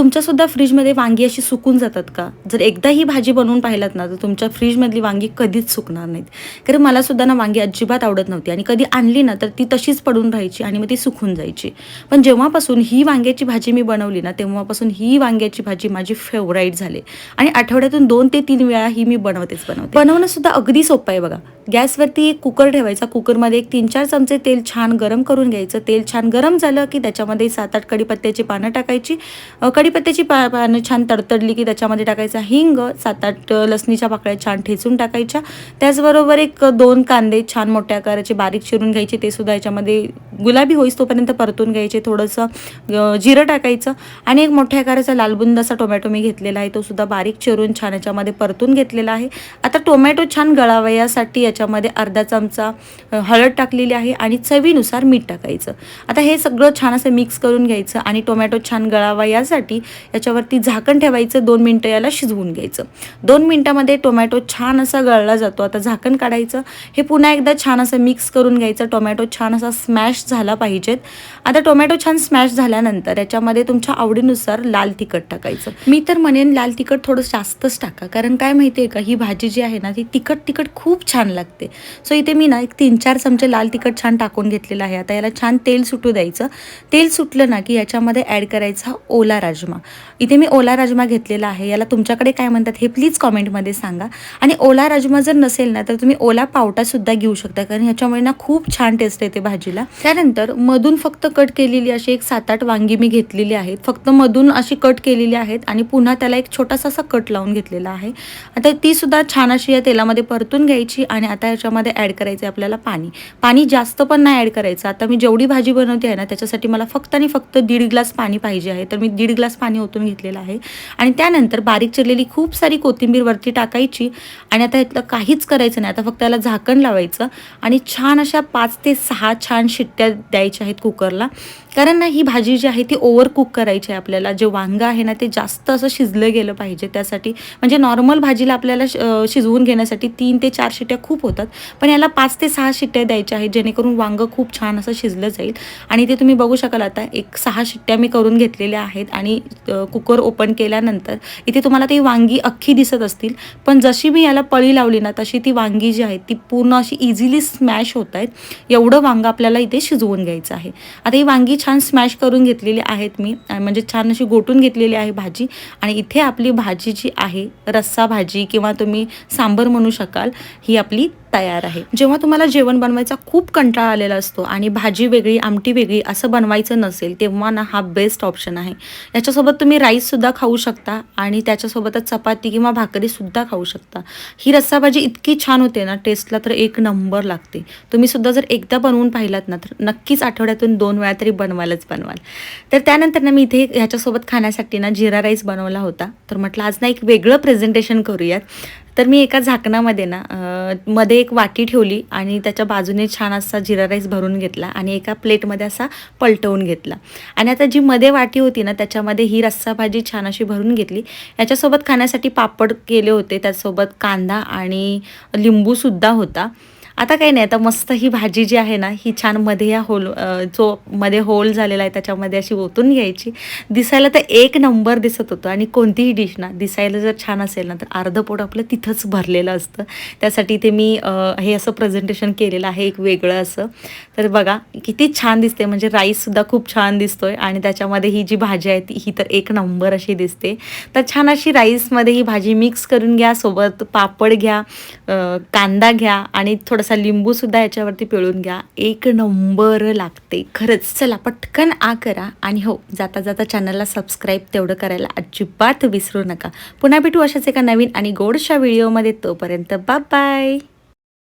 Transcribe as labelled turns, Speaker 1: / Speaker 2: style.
Speaker 1: तुमच्यासुद्धा फ्रीजमध्ये वांगी अशी सुकून जातात का? जर एकदा ही भाजी बनवून पाहिलात ना तर तुमच्या फ्रीजमधली वांगी कधीच सुकणार नाहीत. कारण मला सुद्धा ना वांगी अजिबात आवडत नव्हती आणि कधी आणली ना तर ती तशीच पडून राहायची आणि मग ती सुकून जायची. पण जेव्हापासून ही वांग्याची भाजी मी बनवली ना तेव्हापासून ही वांग्याची भाजी माझी फेवराईट झाली. आणि आठवड्यातून दोन ते तीन वेळा ही मी बनवतेच बनवते. बनवणं सुद्धा अगदी सोपं आहे बघा. गॅसवरती एक कुकर ठेवायचा. कुकरमध्ये एक तीन चार चमचे तेल छान गरम करून घ्यायचं. तेल छान गरम झालं की त्याच्यामध्ये सात आठ कढीपत्त्याची पानं टाकायची. कडीपत्त्याची कढीपत्त्याची पा पानं छान तडतडली की त्याच्यामध्ये टाकायचा हिंग. सात आठ लसणीच्या पाकळ्या छान ठेचून टाकायच्या. त्याचबरोबर एक दोन कांदे छान मोठ्या आकाराचे बारीक चिरून घ्यायचे. ते सुद्धा याच्यामध्ये गुलाबी होईस तोपर्यंत परतून घ्यायचे थोडंसं जिरं टाकायचं आणि एक मोठ्या आकाराचा लालबुंद असा टोमॅटो मी घेतलेला आहे तो सुद्धा बारीक चिरून छान याच्यामध्ये परतून घेतलेला आहे. आता टोमॅटो छान गळावा यासाठी याच्यामध्ये अर्धा चमचा हळद टाकलेली आहे आणि चवीनुसार मीठ टाकायचं. आता हे सगळं छान असं मिक्स करून घ्यायचं आणि टोमॅटो छान गळावा यासाठी याच्यावरती झाकण ठेवायचं दोन मिनटं याला शिजवून घ्यायचं. दोन मिनटामध्ये टोमॅटो छान असा गळला जातो. आता झाकण काढायचं हे पुन्हा एकदा छान असं मिक्स करून घ्यायचं टोमॅटो छान असा स्मॅश झाला पाहिजेत. आता टोमॅटो छान स्मॅश झाल्यानंतर याच्यामध्ये तुमच्या आवडीनुसार लाल तिखट टाकायचं. मी तर म्हणेन लाल तिखट थोडं जास्तच टाका. कारण काय माहिती आहे का ही भाजी जी आहे ना ती तिखट तिखट खूप छान लागते. सो इथे मी ना एक तीन चार चमचे लाल तिखट छान टाकून घेतलेलं आहे. आता याला छान तेल सुटू द्यायचं. तेल सुटलं ना की याच्यामध्ये ॲड करायचा ओला राजमा. इथे मी ओला राजमा घेतलेला आहे. याला तुमच्याकडे काय म्हणतात हे प्लीज कॉमेंटमध्ये सांगा. आणि ओला राजमा जर नसेल ना तर तुम्ही ओला पावटासुद्धा घेऊ शकता. कारण ह्याच्यामुळे ना खूप छान टेस्ट येते भाजीला. त्यानंतर मधून फक्त कट केलेली अशी एक सात आठ वांगी मी घेतलेली आहेत. फक्त मधून अशी कट केलेली आहेत आणि पुन्हा त्याला एक छोटासा असा कट लावून घेतलेला आहे. आता ती सुद्धा छान अशी या तेलामध्ये परतून घ्यायची आणि आता याच्यामध्ये ॲड करायचं आहे आपल्याला पाणी. पाणी जास्त पण नाही ॲड करायचं. आता मी जेवढी भाजी बनवते आहे ना त्याच्यासाठी मला फक्त आणि फक्त दीड ग्लास पाणी पाहिजे आहे. तर मी दीड ग्लास पाणी ओतून घेतलेलं आहे. आणि त्यानंतर बारीक चिरलेली खूप सारी कोथिंबीर वरती टाकायची आणि आता यातलं काहीच करायचं नाही. आता फक्त याला झाकण लावायचं आणि छान अशा पाच ते सहा छान शिट्ट्या द्यायच्या आहेत कुकरला. कारण ना ही भाजी जी आहे ती ओव्हर कुक करायची आहे आपल्याला. जे वांगं आहे ना ते जास्त असं शिजलं गेलं पाहिजे त्यासाठी. म्हणजे नॉर्मल भाजीला आपल्याला श- शिजवून घेण्यासाठी तीन ते चार शिट्ट्या खूप होतात. पण याला पाच ते सहा शिट्ट्या द्यायच्या आहेत जेणेकरून वांगं खूप छान असं शिजलं जाईल. आणि ते तुम्ही बघू शकाल आता एक सहा शिट्ट्या मी करून घेतलेल्या आहेत आणि कुकर ओपन केल्यानंतर इथे तुम्हाला ती वांगी अख्खी दिसत असतील. पण जशी मी याला पळी लावली ना तशी ती वांगी जी आहेत ती पूर्ण अशी इझिली स्मॅश होत आहेत. एवढं वांगं आपल्याला इथे शिजवून घ्यायचं आहे. आता ही वांगी छान स्मॅश करून घेतलेली आहेत मी. म्हणजे छान अशी गोटून घेतलेली आहे भाजी. आणि इथे आपली भाजी जी आहे रस्सा भाजी किंवा तुम्ही सांबर म्हणू शकाल ही आपली तयार आहे. जेव्हा तुम्हाला जेवण बनवायचा खूप कंटाळा आलेला असतो आणि भाजी वेगळी आमटी वेगळी असं बनवायचं नसेल तेव्हा ना हा बेस्ट ऑप्शन आहे. याच्यासोबत तुम्ही राईससुद्धा खाऊ शकता आणि त्याच्यासोबतच चपाती किंवा भाकरीसुद्धा खाऊ शकता. ही रस्सा भाजी इतकी छान होते ना टेस्टला तर एक नंबर लागते. तुम्ही सुद्धा जर एकदा बनवून पाहिलात ना तर नक्कीच आठवड्यातून दोन वेळा तरी बनवायलाच बनवाल. तर त्यानंतर ना मी इथे ह्याच्यासोबत खाण्यासाठी ना जिरा राईस बनवला होता. तर म्हटलं आज ना एक वेगळं प्रेझेंटेशन करूयात. तर मी एका झाकणामध्ये ना मध्ये एक वाटी ठेवली आणि त्याच्या बाजूने छान असा जिरा राईस भरून घेतला आणि एका प्लेटमध्ये असा पलटवून घेतला. आणि आता जी मध्ये वाटी होती ना त्याच्यामध्ये ही रस्सा भाजी छान अशी भरून घेतली. याच्यासोबत खाण्यासाठी पापड केले होते त्यासोबत कांदा आणि लिंबूसुद्धा होता. आता काही नाही आता मस्त ही भाजी जी आहे ना ही छानमध्ये या होल जो मध्ये होल झालेला आहे त्याच्यामध्ये अशी ओतून घ्यायची. दिसायला तर एक नंबर दिसत होतं आणि कोणतीही डिश ना दिसायला जर छान असेल ना तर अर्धं पोट आपलं तिथंच भरलेलं असतं. त्यासाठी ते मी हे असं प्रेझेंटेशन केलेलं आहे एक वेगळं असं. तर बघा किती छान दिसते म्हणजे राईससुद्धा खूप छान दिसतोय आणि त्याच्यामध्ये ही जी भाजी आहे ती ही तर एक नंबर अशी दिसते. तर छान अशी राईसमध्ये ही भाजी मिक्स करून घ्या सोबत पापड घ्या कांदा घ्या आणि थोडंसं थोडासा लिंबूसुद्धा याच्यावरती पिळून घ्या. एक नंबर लागते. खरंच चला पटकन आ करा आणि हो जाता जाता चॅनलला सबस्क्राईब तेवढं करायला अजिबात विसरू नका. पुन्हा भेटू अशाच एका नवीन आणि गोडशा व्हिडिओमध्ये तोपर्यंत बाय बाय